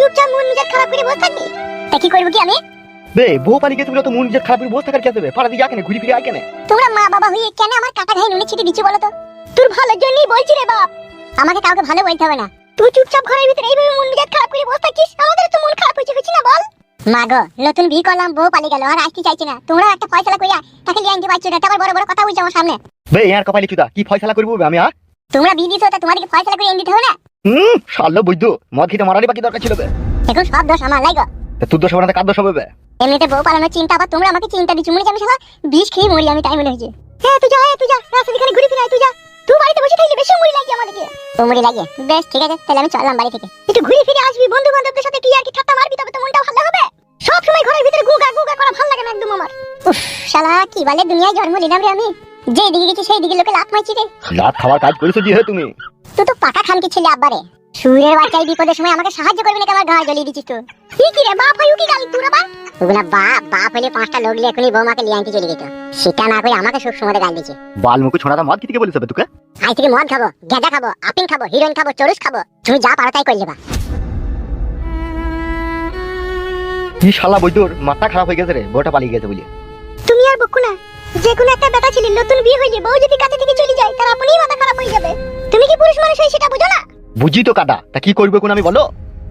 চুপচাপ মন মেজাজ খারাপ করে বসে থাকবি? তা কি করব কি আমি? বে বউ পালিয়ে গেছে তো মন নিজের খারাপ করে বসে থাকার কে দেবে পাড়া দিয়ে যা কেন ঘুরি ফিরে আয় কেন। তোমরা মা বাবা হয়ে কেন আমার কাটা ঘাই নুনে ছিটে দিচ্ছ বলো তো? তোর ভালোর জন্যই বলছি রে বাপ। আমাকে কাউকে ভালো বলতে হবে না। তুই চুপচাপ ঘরের ভিতরে এইভাবে মন মেজাজ খারাপ করে বসে থাকিস আমাদের তো মন খারাপ হয়েছে না বল? মা গো নতুন বিয়ে করলাম বউ পালিয়ে গেল আর আসতে চাইছি না। তোমরা একটা ফয়সালা কইয়া তাকে লিয়ে আনতে পারছ না আবার বড় বড় কথা বলছো আমার সামনে। বে ইয়ার কপালি চুদা কি ফয়সালা করব আমি তোমরা বিয়ে দিছো তা তোমাদেরকে ফয়সালা করে এনে দিতে হবে না? হুম শাল্লো বৈদ্য মদ খেতে মারারই বাকি দরকার ছিল বে? এখন সব দোষ আমার লাইগো। তা তোর দোষ হবে না কার দোষ হবে বে? এমনিতে বউ পালানোর চিন্তা আবার তোমরা আমাকে চিন্তা দিচ্ছ। মনে আমি শালা বিষ খেয়ে মরি আমি টাইম মনে হয়েছে। হ্যাঁ তুই যা হ্যাঁ তুই যা রাস্তা দিকে ঘুরে ফিরে আয়, তুই যা। তুই বাড়িতে বসে থাকলে বেশি মুড়ি লাগে আমাদেরকে। ও মুড়ি লাগে বেশ ঠিক আছে তাহলে আমি চললাম বাড়ি থেকে। একটু ঘুরে ফিরে আসবি বন্ধু বান্ধবদের সাথে কি আর কি ঠাট্টা মারবি তবে তো মনটা ভালো হবে। সব সময় ঘরের ভিতরে গুগা গুগা করা ভালো লাগে না একদম আমার। উফ শালা কি বলে দুনিয়ায় জন্ম নিলাম রে আমি। যে দিকে গেছি সেই দিকে লোকে লাত মারছি রে। লাত খাওয়ার কাজ করেছ হে তুমি? তুই তো পাকা খানকি ছেলে আব্বারে। সুরের বাচ্চাই বিপদের সময় আমাকে সাহায্য করবি নাকি আমার ঘর জ্বলিয়ে দিচ্ছিস তো? কি কি রে বাপ হয় কি গালি? তুই আবার? ওগুলা বাপ বাপ হলে পাঁচটা লোক লিয়ে এখনই বৌমাকে লিয়ে আনতে চলে যেত। সেটা না করে আমাকে সব সময় গাল দিচ্ছে। বাল মুখে ছোড়াটা মদ খেতে বলেছে বে তোকে? আজ থেকে মদ খাব গেঁজা খাব আপিং খাব হিরোইন খাব চরুস খাব। তুমি যা পারো তাই করে যাবা কি শালা বৈদ্যর মাথা খারাপ হয়ে গেছে রে বউটা পালিয়ে গেছে বলে। তুমি আর বকু না। যে কোনো একটা বেটা ছিল নতুন বিয়ে হইলে বউ যদি কাছে থেকে চলে যায় তার আপনিই মাথা খারাপ হয়ে যাবে। তুমি কি পুরুষ মানুষ হয়ে সেটা বুঝো না? বুঝি তো কাটা তা কি করবে কোন আমি বলো?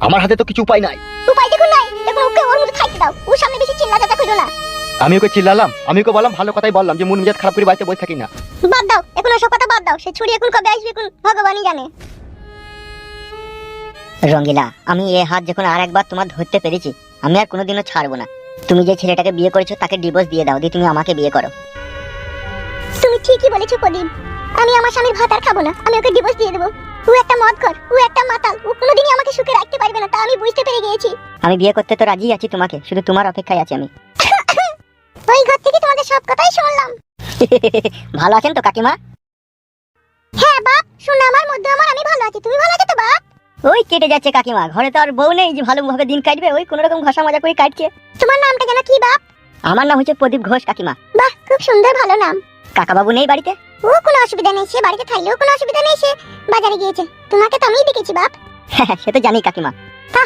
আমার হাতে তো কিছু উপায় নাই। উপায় দেখুন নাই? দেখুন ওকে ওর মধ্যে থাকতে দাও। ওর সামনে বেশি চিল্লা চাচা করো না। আমি ওকে চিল্লালাম। আমি ওকে বললাম ভালো কথাই বললাম যে মন মেজাজ খারাপ করে বাড়িতে বসে থাকি না। বাদ দাও এখন ওসব কথা বাদ দাও। সে ছুরি এখন কবে আসবে এখন ভগবানই জানে। রঙ্গিলা আমি এ হাত যখন আর একবার তোমার ধরতে পেরেছি আমি আর কোনোদিনও ছাড়বো না। তুমি যে ছেলেটাকে বিয়ে করেছ তাকে ডিভোর্স দিয়ে দাও দিয়ে তুমি আমাকে বিয়ে করো। তুমি ঠিকই বলেছ প্রদীপ। আমি আমার স্বামীর ভাত আর খাব না। আমি ওকে ডিভোর্স দিয়ে দেবো। ও একটা মদ কর ও একটা মাতাল। ও কোনোদিনই আমাকে সুখে রাখতে পারবে না তা আমি বুঝতে পেরে গিয়েছি। আমি বিয়ে করতে তো রাজি আছি তোমাকে শুধু তোমার অপেক্ষায় আছি আমি। ওই ঘর থেকে তোমাদের সব কথাই শুনলাম। ভালো আছেন তো কাকিমা? হ্যাঁ বাপ শুনে আমার মধ্যে আমার আমি ভালো আছি। তুমি ভালো আছো তো বাপ? ওই কেটে যাচ্ছে কাকিমা। ঘরে তো আর বউ নেই যে ভালোভাবে দিন কাটবে ওই কোনো রকম ঘষা মজা করে কাটছে। তোমার নামটা যেন কি বাপ? আমার নাম হচ্ছে প্রদীপ ঘোষ কাকিমা। বাহ খুব সুন্দর ভালো নাম। কাকাবাবু নেই বাড়িতে? ও কোনো অসুবিধা নেই সে বাড়িতে থাকলেও কোনো অসুবিধা নেই সে বাজারে গিয়েছে। তোমাকে তো আমিই দেখেছি বাপ। হ্যাঁ সে তো জানি কাকিমা।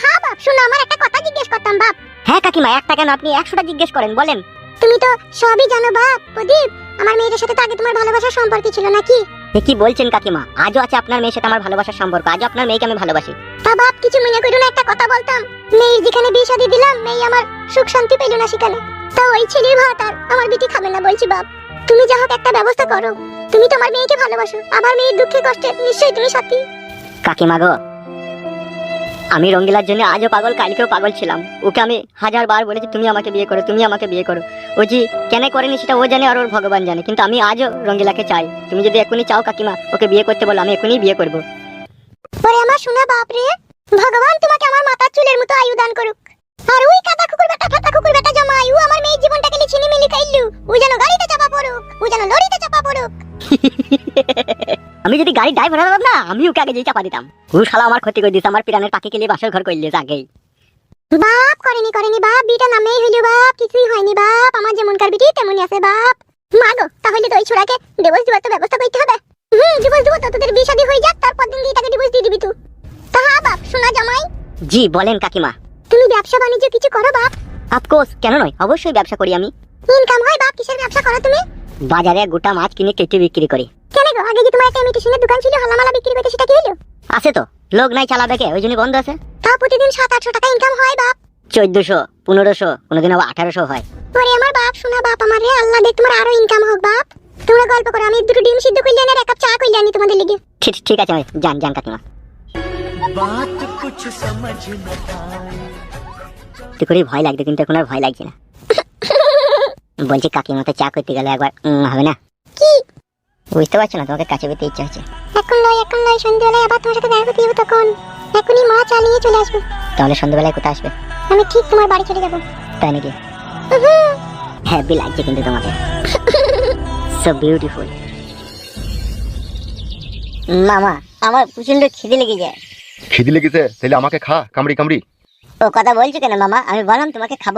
হ্যাঁ বাপ শুনো আমার একটা কথা জিজ্ঞেস করতাম বাপ। হ্যাঁ কাকিমা একটা কেন? আপনি একশোটা জিজ্ঞেস করেন বলেন। তুমি তো সবই জানো বাপ প্রদীপ। আমার মেয়েটার সাথে তো আগে তোমার ভালোবাসার সম্পর্ক ছিল নাকি? কি বলছেন কাকিমা। আজও আছে আপনার মেয়ের সাথে আমার ভালোবাসার সম্পর্ক। আজও আপনার মেয়েকে আমি ভালোবাসি। তা বাপ কিছু মনে করো না একটা কথা বলতাম। মেয়ের যেখানে বিয়ে শাদী দিলাম মেয়ে আমার সুখ শান্তি পেল না সেখানে। তা ওই ছেলের ভাত আর আমার বিটি খাবে না বলছি বাপ। তুমি যা হোক একটা ব্যবস্থা করো। তুমি তোমার মেয়েকে ভালোবাসো। আমার মেয়ের দুঃখে কষ্টে নিশ্চয়ই তুমি সাথী। কাকিমা গো আমি রঙ্গিলার জন্য আজও পাগল, কালকেও পাগল ছিলাম। ওকে আমি হাজার বার বলেছি, তুমি আমাকে বিয়ে করো, তুমি আমাকে বিয়ে করো। ও জি কেন করেনি সেটা ও জানে আর ওর ভগবান জানে, কিন্তু আমি আজও রঙ্গিলাকে চাই। তুমি যদি এখনই চাও কাকিমা, ওকে বিয়ে করতে বলো, আমি এখনই বিয়ে করব। আমার শোনা বাপরে, ভগবান তোমাকে আমার মাথার চুলের মতো আয়ু দান করুক। আর ওই কাদা কুকুর বেটা ফাটা কুকুর বেটা জমাই ও আমার মেয়ের জীবনটাকে নিয়ে ছিনিমিনি খাইলু। ও যেন গাড়িতে চাপা পড়ুক ও যেন লরিতে চাপা পড়ুক। আমি যদি গাড়ি ড্রাইভার হতাম না আমি ওকে আগে যেই চাপা দিতাম। ও শালা আমার ক্ষতি করে দিত আমার পিরানের পাখি কেলিয়ে বাসর ঘর করলে আগেই বাপ করেনি করেনি বাপ বিটা নামেই হইল বাপ কিছুই হয়নি বাপ। আমার যেমন যেমনকার বিটি তেমনই আছে বাপ। মা গো তাহলে তো ওই ছোড়াকে ডিভোর্স দেওয়ার তো ব্যবস্থা করতে হবে। হুম ডিভোর্স দেবো তো তোদের বিয়ে শাদী হয়ে যাক তারপর দিন দিয়ে তাকে ডিভোর্স দিয়ে দিবি তুই। তা হ্যাঁ বাপ শোনা জামাই। জি বলেন কাকিমা। তুমি ব্যবসা বাণিজ্য কিছু করো বাপ। আফকোর্স কেন নয়? অবশ্যই ব্যবসা করি আমি। ইনকাম হয় বাপ কিসের ব্যবসা করো তুমি? বাজারে গোটা মাছ কিনে কেটে বিক্রি করি। কেন গো? আগে যে তোমার একটা ইমিটেশনের দোকান ছিল হালামালা বিক্রি করতে সেটা কি হলো আছে তো। লোক নাই চালাবে কে? ওই জন্য বন্ধ আছে। তা প্রতিদিন সাত আটশো টাকা ইনকাম হয় বাপ। চোদ্দশো পনেরোশো কোনোদিন আবার আঠারোশো হয়। ওরে আমার বাপ শোনা বাপ আমার রে আল্লাহ দেখ তোমার আরও ইনকাম হোক বাপ। তোমরা গল্প করো আমি দুটো ডিম সিদ্ধ করলে আর এক কাপ চা করলে আনি তোমাদের লিগে। ঠিক ঠিক আছে আমি যান যান কাকিমা। তুই করে ভয় লাগতো কিন্তু এখন আর ভয় লাগছে না। বলছি কাকিমা তো চা করতে গেলে একবার হবে না? কি? বুঝতে পারছ না তোমাকে কাছে পেতে ইচ্ছা হচ্ছে। এখন নয় এখন নয় সন্ধ্যেবেলায় আবার তোমার সাথে দেখা করতে যাব তখন। এখনই মা চালিয়ে চলে আসবে। তাহলে সন্ধ্যাবেলায় কোথায় আসবে? আমি ঠিক তোমার বাড়ি চলে যাব। তাই নাকি? হ্যাপি লাগছে কিন্তু তোমাকে। সো বিউটিফুল মামা আমার প্রচণ্ড খিদে লেগে যায়। খিদি লেগেছে? তাহলে আমাকে খা কামড়ি কামড়ি। ও কথা বলছো কেন মামা? আমি বললাম তোমাকে খাব।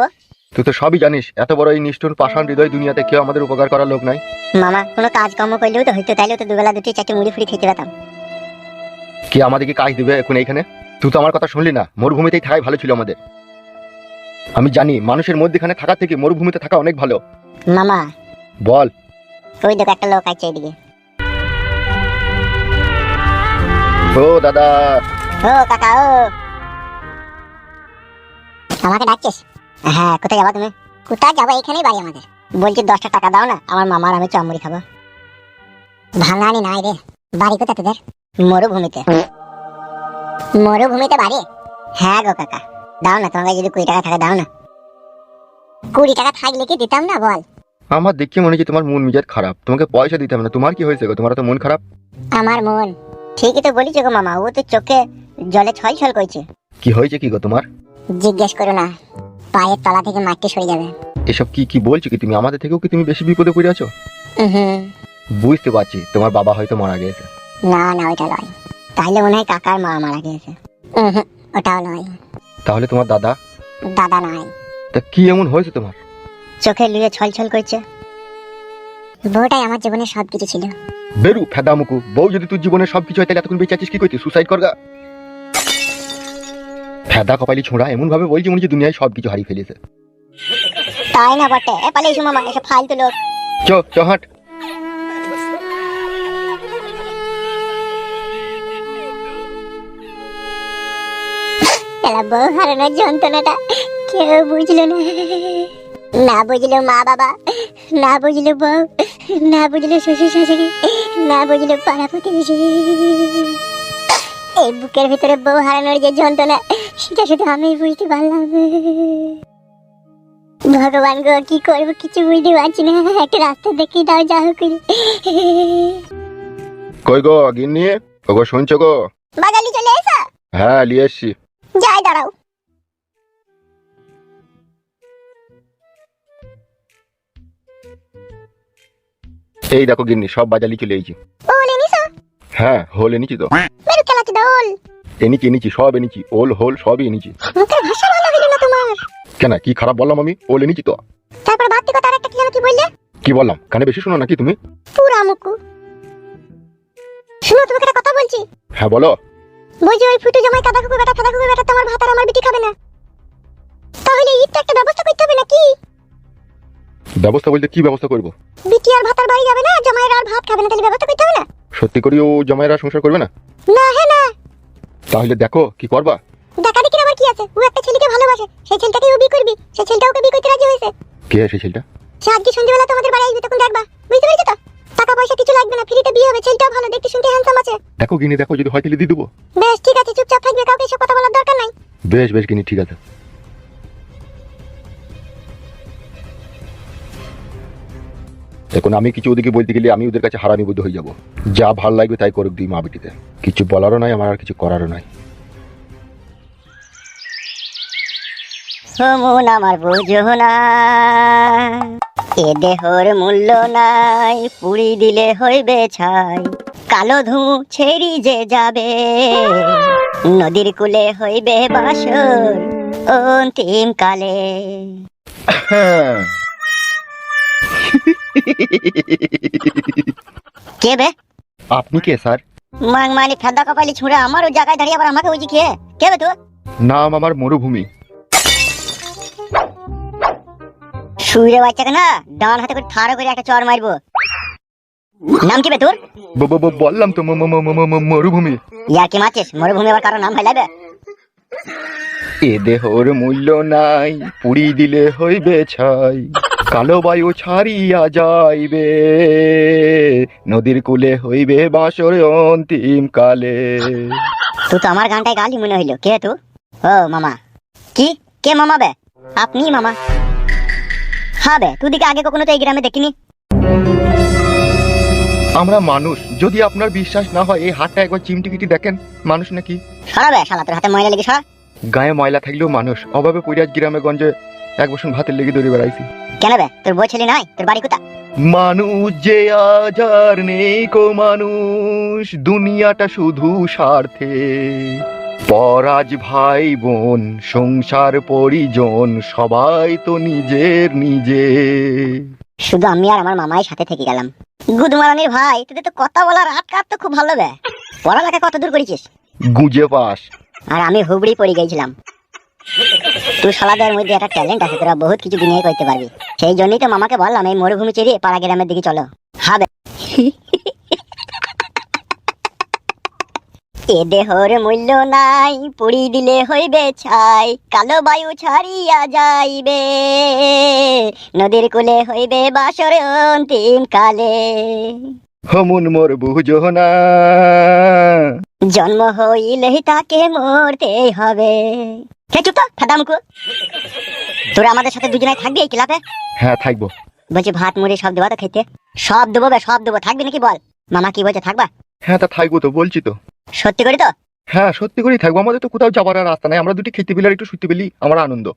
তুই তো সবই জানিস এত বড় এই নিষ্ঠুর পাষাণ হৃদয় দুনিয়াতে কেউ আমাদের উপকার করার লোক নাই। মামা কোনো কাজকর্ম করলেও তো হইতো তাইলেও তো দুবেলা দুটি চারটে মুড়ি ফুড়ি খেতে পেতাম কে আমাদেরকে কাজ দিবে এখন এইখানে? তুই তো আমার কথা শুনলি না মরুভূমিতেই থাকাই ভালো ছিল আমাদের। আমি জানি মানুষের মধ্যেখানে থাকা থেকে মরুভূমিতে থাকা অনেক ভালো। মামা। বল। ওই দেখো একটা লোক আছে এদিকে ও দাদা। ও কাকা ও। আমাকে ডাকছিস? হ্যাঁ কোথায় যাবা তুমি? কোথায় যাব? এখানেই বাড়ি আমাদের। বলছি দশটা টাকা দাও না আমার মামার আমি চমড়ি খাব। ভাঙানি নাই রে। বাড়ি কোথা তোদের? মরুভূমিতে। মরুভূমিতে বাড়ি? হ্যাঁ গো কাকা। দাও না তোমার কাছে যদি কুড়ি টাকা থাকে দাও না। কুড়ি টাকা থাকলে কি দিতাম না বল? আমার দেখে মনে হচ্ছে তোমার মন মেজাজ খারাপ। তোমাকে পয়সা দিতাম না তোমার কি হয়েছে গো? তোমার তো মন খারাপ। আমার মন। ঠিকই তো বলিস গো মামা ও তো চোখে জলে ছল ছল করছে। কি হয়েছে কি গো তোমার? জিজ্ঞেস করো না পায়ের তলা থেকে মাটি সরে যাবে। এসব কি কি বলছো কি তুমি? আমাদের থেকেও কি তুমি বেশি বিপদে পড়ে আছো? বুঝতে পারছি তোমার বাবা হয়তো মারা গেছে না না ওইটা নয়। তাহলে মনে হয় কাকার মা মারা গিয়েছে। ওটাও নয়। তাহলে তোমার দাদা? দাদা নয়। তা কি এমন হয়েছে তোমার? চোখে লুয়ে ছল ছল করছে। বউটাই আমার জীবনে সবকিছু ছিল। বেরু ফেদা মুকু। বউ যদি তোর জীবনে সবকিছু হয় তাহলে এতক্ষণ বেঁচে আছিস কি করছিস? সুসাইড করগা? ফেদা কপালি ছোঁড়া এমন ভাবে বলছি মনে হচ্ছে দুনিয়ায় সবকিছু হারিয়ে ফেলেছে। তাই না বটে? এ পালে এসো মামা এসব ফালতু লোক। চ চ হাঁট। এলা বউ হারানোর যন্ত্রণাটা কেউ বুঝলো না। না বুঝলো মা বাবা না বুঝলো বউ না বুঝলো শ্বশুর শাশুড়ি না বুঝলো পাড়া প্রতিবেশী এই বুকের ভিতরে বউ হারানোর যে যন্ত্রণা সেটা শুধু আমি বুঝতে পারলাম। ভগবান গো কি করব? কিছু বুঝতে পারছি না। একটা রাস্তা দেখি দাও যা হোক কই গো গিন্নি? ওগো শুনছো গো? বাগালি চলে এসো। হ্যাঁ নিয়ে এসছি। যাই দাঁড়াও। এই দেখো গিন্নি সব বাজালি চলে এসেছি। ওল এনেছো হ্যাঁ হোল এনেছি তো। মেরু দোল। এনেছি এনেছি সব এনেছি। ওল হোল সবই এনেছি। মুখের ভাষা ভালো হইল না তোমার? কেন কি খারাপ বললাম আমি? ওল এনেছি তো। তারপর কি যেন কি বললে? কি বললাম? কানে বেশি শোনো নাকি তুমি? পুরা মুকু। শুনো তোমাকে একটা কথা বলছি। হ্যাঁ বলো। বলছি ওই ফুটু জামাই কাদা কুকুর বেটা ফাদা কুকুর বেটা তোমার ভাত আর আমার বিটি খাবে না। তাহলে একটা ব্যবস্থা করতে হবে নাকি? ব্যবস্থা বলতে কি ব্যবস্থা করব? বিটি আর ভাতার বাড়ি যাবে না আর ভাত খাবে না তাহলে ব্যবস্থা করতে হবে না? সত্যি করি ও জামাইরা সংসার করবে না? না হ্যাঁ না তাহলে দেখো কি করবা? দেখা কি আবার কি আছে? ও একটা ছেলেকে ভালোবাসে। সেই ছেলেটাকে ও বিয়ে করবি সেই ছেলেটা ওকে বিয়ে করতে রাজি হয়েছে। কে আছে ছেলেটা? সে আজকে সন্ধ্যেবেলা তোমাদের বাড়ি আসবে তখন দেখবা। বুঝতে পেরেছ তো? টাকা পয়সা কিছু লাগবে না ফ্রিতে বিয়ে হবে ছেলেটাও ভালো দেখতে শুনতে হ্যান্ডসাম আছে। দেখো গিনি দেখো যদি হয় তাহলে দিয়ে দেবো। বেশ ঠিক আছে চুপচাপ থাকবে কাউকে এসব কথা বলার দরকার নাই। বেশ বেশ গিনি ঠিক আছে। এখন আমি কিছু ওদিকে বলতে গেলে আমি ওদের কাছে হারামি বুদ্ধ হয়ে যাব। যা ভালো লাগবে তাই করুক দুই মা বেটিতে। কিছু বলারও নাই আমার আর কিছু করারও নাই। ও মন আমার বুঝো না এ দেহর মূল্য নাই পুরি দিলে হইবে ছাই। কালো ধুমু ছেড়ি যে যাবে নদীর কূলে হইবে বাসর অন্তিম কালে। কে বে? আপনি কে স্যার? মাং মানি ফেদা কপালি ছুঁড়ে আমার ওই জায়গায় দাঁড়িয়ে আবার আমাকে বুঝি কে? কে বে তুই? নাম আমার মরুভূমি। শুয়ে বাচ্চাকে না ডান হাতে করে ঠাড়ো করে একটা চর মারবো। নাম কি বে তোর? বললাম তো মরুভূমি। ইয়ার কি মারছিস? মরুভূমি আবার কারও নাম ফেলাবে? এ দেহর মূল্য নাই পুরি দিলে হইবে ছাই। কালো বায়ু ছাড়িয়া যাইবে নদীর কূলে হইবে বাসর অন্তিম কালে। তুই তো আমার গানটাই গালি মনে হইল। কে তু? ও মামা। কি? কে মামা বে? আপনি মামা। হ্যাঁ বে তুই দিকে আগে কখনো তো এই গ্রামে দেখিনি। আমরা মানুষ যদি আপনার বিশ্বাস না হয় এই হাতটা একবার চিমটিকিটি দেখেন মানুষ নাকি? সারা বে শালা তোর হাতে ময়লা লেগে সরা। গায়ে ময়লা থাকলেও মানুষ অভাবে পইরাজ গ্রামে গঞ্জে এক বছর ভাতের লেগে দৌড়ে বেড়াইছি। কেন বে? তোর বই ছেলে নাই তোর বাড়ি কোথা মানুষ যে আজ আর নেই কো মানুষ দুনিয়াটা শুধু স্বার্থে। পরাজ ভাই বোন সংসার পরিজন সবাই তো নিজের নিজে। শুধু আমি আর আমার মামাই সাথে থেকে গেলাম। গুদমারানির ভাই তোদের তো কথা বলার আট কাট তো খুব ভালো বে। পড়ালেখা কত দূর করেছিস? গুজে পাস। আর আমি হুবড়ি পড়ে গেছিলাম। তুই শালাদের মধ্যে একটা ট্যালেন্ট আছে তোরা বহুত কিছু দুনিয়ায় করতে পারবি। সেই জন্যই তো মামাকে বললাম, এই মরুভূমি চেরিয়ে পাড়া গ্রামের দিকে চলো। হবে। এ দেহর মূল্য নাই, পুড়ি দিলে হইবে ছাই, কালো বায়ু ছাড়িয়া যাইবে। নদীর কূলে হইবে বাসর অন্তিম কালে। হমুন মোর বুঝো না জন্ম হইলেই তাকে মরতেই হবে। কে চুপ তো ফাদামকু তোরা আমাদের সাথে দুজনে থাকবি এই ক্লাবে? হ্যাঁ থাকব। বলছি ভাত মুড়ি সব দেবো তো খেতে। সব দেবো বে সব দেবো। থাকবি নাকি বল? মামা কি বলছে থাকবা? হ্যাঁ তা থাকব তো বলছি তো। সত্যি করে তো? হ্যাঁ সত্যি করেই থাকব। আমাদের তো কোথাও যাবার আর রাস্তা নাই। আমরা দুটি খেতে পেলে একটু শুতে পেলি আমার আনন্দ।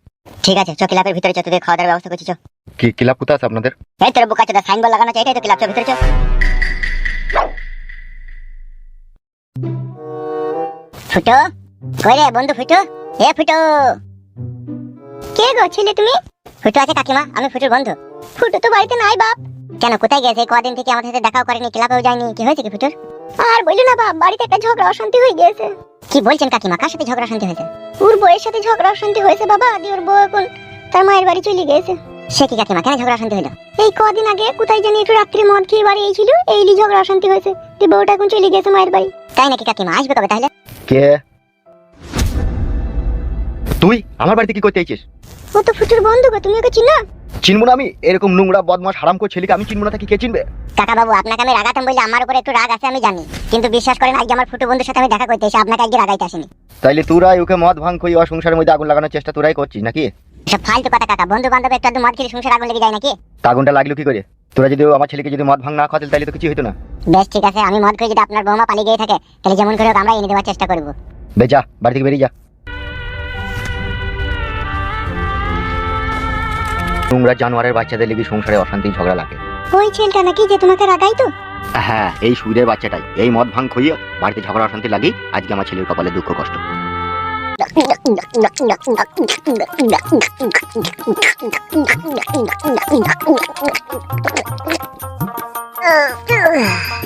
ঠিক আছে চ ক্লাবের ভিতরে চ তোদের খাওয়া দাওয়ার ব্যবস্থা করছি চ। কি ক্লাব কোথায় আছে আপনাদের? এই তোর বোকা চোদা সাইন বোর্ড লাগানো এটাই তো ক্লাব চ ভিতরে চ। ফুটো? কই রে বন্ধু ফুটো? এ ফুটো! কে গো ছেলে তুমি? ফুটো আছে কাকিমা আমি ফুটোর বন্ধু। ফুটো তো বাড়িতে নাই বাপ। কেন কোথায় গেছে? কদিন থেকে আমাদের সাথে দেখাও করেনি ক্লাবেও যায়নি। কি হয়েছে কি ফুটোর? আর বলল না বাপ বাড়িতে একটা ঝগড়া অশান্তি হয়ে গেছে কি বলছেন কাকিমা? কার সাথে ঝগড়া শান্তি হয়েছে? ওর বউয়ের সাথে ঝগড়া অশান্তি হয়েছে বাবা দিয়ে ওর বউ এখন তার মায়ের বাড়ি চলে গেছে সে কি কাকিমা? কেন ঝগড়া শান্তি হলো? এই কদিন আগে কোথায় জানি একটু রাত্রি মদ খেয়ে বাড়ি এইছিল এই লি ঝগড়া অশান্তি হয়েছে দিয়ে বউটা এখন চলে গেছে মায়ের বাড়ি। তাই নাকি কাকিমা? আসবে কবে তাহলে? কে? তুই? আমার বাড়িতে কি করতে চাইছিস? ও তো ফুটুর বন্ধু গো তুমি ওকে চিনো? চিনবো না আমি। এরকম নোংরা বদমাস হারাম করে ছেলেকে আমি চিনবো না তাকে কে চিনবে? কাকা বাবু আপনাকে আমি রাগাতাম বলে আমার উপরে একটু রাগ আছে আমি জানি। কিন্তু বিশ্বাস করেন আজকে আমার ফুটু বন্ধুর সাথে আমি দেখা করতে এসে আপনাকে আজকে রাগাইতে আসিনি। তাইলে তোরাই ওকে মদ ভাঙ করি ওর সংসারের মধ্যে আগুন লাগানোর চেষ্টা তোরাই করছিস নাকি? সব ফালতু কথা কাকা। বন্ধু বান্ধব একটু মদ খেলে সংসার আগুন লেগে যায় নাকি? আগুনটা লাগল কি করে? তোরা যদি আমার ছেলেকে যদি মদ ভাঙ না খাওয়াতে তাহলে তো কিছু হতো না। বেশ ঠিক আছে আমি মদ খেয়ে যদি আপনার বৌমা পালিয়ে গিয়ে থাকে তাহলে যেমন করে হোক আমরা এনে দেওয়ার চেষ্টা করব। বে যা বাড়ি থেকে বেরিয়ে যা। নোংরা জানোয়ারের বাচ্চাদের লেগে সংসারে অশান্তি ঝগড়া লাগে। ওই ছেলেটা নাকি যে তোমাকে রাগাই তো? হ্যাঁ এই সুবিধের বাচ্চাটাই। এই মদ ভাঙ খইয়ে বাড়িতে ঝগড়া অশান্তি লাগি আজকে আমার ছেলের কপালে দুঃখ কষ্ট। ও